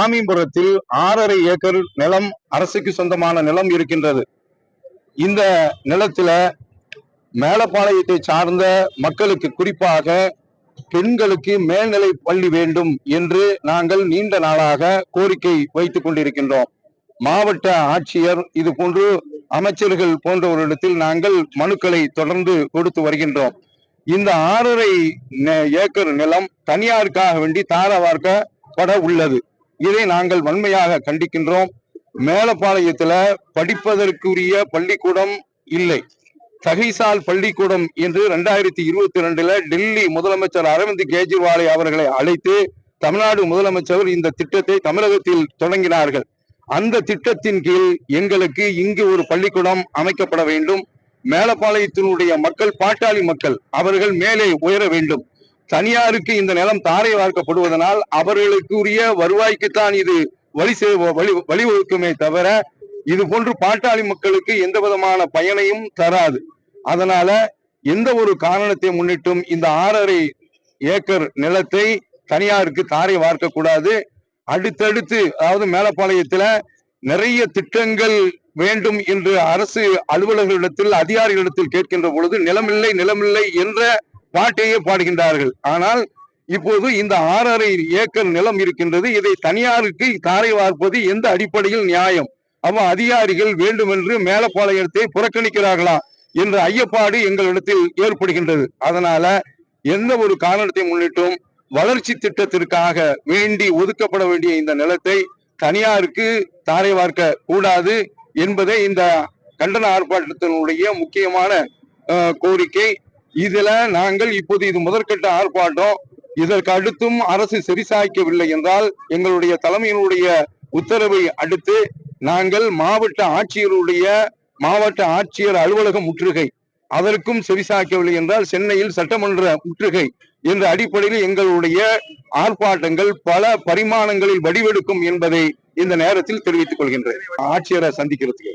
ஆமிபுரத்தில் ஆறரை ஏக்கர் நிலம் அரசுக்கு சொந்தமான நிலம் இருக்கின்றது. இந்த நிலத்துல மேலப்பாளையத்தை சார்ந்த மக்களுக்கு குறிப்பாக பெண்களுக்கு மேல்நிலை பள்ளி வேண்டும் என்று நாங்கள் நீண்ட நாளாக கோரிக்கை வைத்துக் கொண்டிருக்கின்றோம். மாவட்ட ஆட்சியர் இது போன்று அமைச்சர்கள் போன்றவரிடத்தில் நாங்கள் மனுக்களை தொடர்ந்து கொடுத்து வருகின்றோம். இந்த ஆறரை ஏக்கர் நிலம் தனியாருக்காக வேண்டி பட உள்ளது. இதை நாங்கள் வன்மையாக கண்டிக்கின்றோம். மேலப்பாளையத்தில் படிப்பதற்குரிய பள்ளிக்கூடம் இல்லை. தகைசால் பள்ளிக்கூடம் என்று ரெண்டாயிரத்தி இருபத்தி ரெண்டுல டெல்லி முதலமைச்சர் அரவிந்த் கெஜ்ரிவாலை அவர்களை அழைத்து தமிழ்நாடு முதலமைச்சர் இந்த திட்டத்தை தமிழகத்தில் தொடங்கினார்கள். அந்த திட்டத்தின் கீழ் எங்களுக்கு இங்கு ஒரு பள்ளிக்கூடம் அமைக்கப்பட வேண்டும். மேலப்பாளையத்தினுடைய மக்கள் பாட்டாளி மக்கள் அவர்கள் மேலே உயர வேண்டும். தனியாருக்கு இந்த நிலம் தாரை வார்க்கப்படுவதனால் அவர்களுக்குரிய வருவாய்க்குத்தான் இது வழி செய்- வழி வழிவகுக்குமே தவிர இது போன்று பாட்டாளி மக்களுக்கு எந்த விதமான பயனையும் தராது. அதனால எந்த ஒரு காரணத்தை முன்னிட்டும் இந்த ஆறரை ஏக்கர் நிலத்தை தனியாருக்கு தாரை வார்க்க கூடாது அடுத்தடுத்து அதாவது மேலப்பாளையத்துல நிறைய திட்டங்கள் வேண்டும் என்று அரசு அலுவலர்களிடத்தில் அதிகாரிகளிடத்தில் கேட்கின்ற பொழுது நிலமில்லை நிலமில்லை என்ற பாட்டையே பாடுகின்றார்கள். ஆனால் இப்போது இந்த ஆறரை ஏக்கர் நிலம் இருக்கின்றது. இதை தனியாருக்கு தாரை வார்ப்பது எந்த அடிப்படையில் நியாயம்? அவ அதிகாரிகள் வேண்டுமென்று மேலப்பாளையத்தை புறக்கணிக்கிறார்களா என்ற ஐயப்பாடு எங்களிடத்தில் ஏற்படுகின்றது. அதனால எந்த ஒரு காரணத்தை முன்னிட்டும் வளர்ச்சி திட்டத்திற்காக வேண்டி ஒதுக்கப்பட வேண்டிய இந்த நிலத்தை தனியாருக்கு தாரை வார்க்க கூடாது என்பதே இந்த கண்டன ஆர்ப்பாட்டத்தினுடைய முக்கியமான கோரிக்கை. இதுல நாங்கள் இப்போது இது முதற்கட்ட ஆர்ப்பாட்டம். இதற்கு அடுத்தும் அரசு சரிசாய்க்கவில்லை என்றால் எங்களுடைய தலைமையினுடைய உத்தரவை அடுத்து நாங்கள் மாவட்ட ஆட்சியருடைய மாவட்ட ஆட்சியர் அலுவலகம் முற்றுகை. அதற்கும் சரிசாக்கவில்லை என்றால் சென்னையில் சட்டமன்ற முற்றுகை என்ற அடிப்படையில் எங்களுடைய ஆர்ப்பாட்டங்கள் பல பரிமாணங்களில் வடிவெடுக்கும் என்பதை இந்த நேரத்தில் தெரிவித்துக் கொள்கின்றேன். ஆட்சியரை சந்திக்கிறதுக்கு.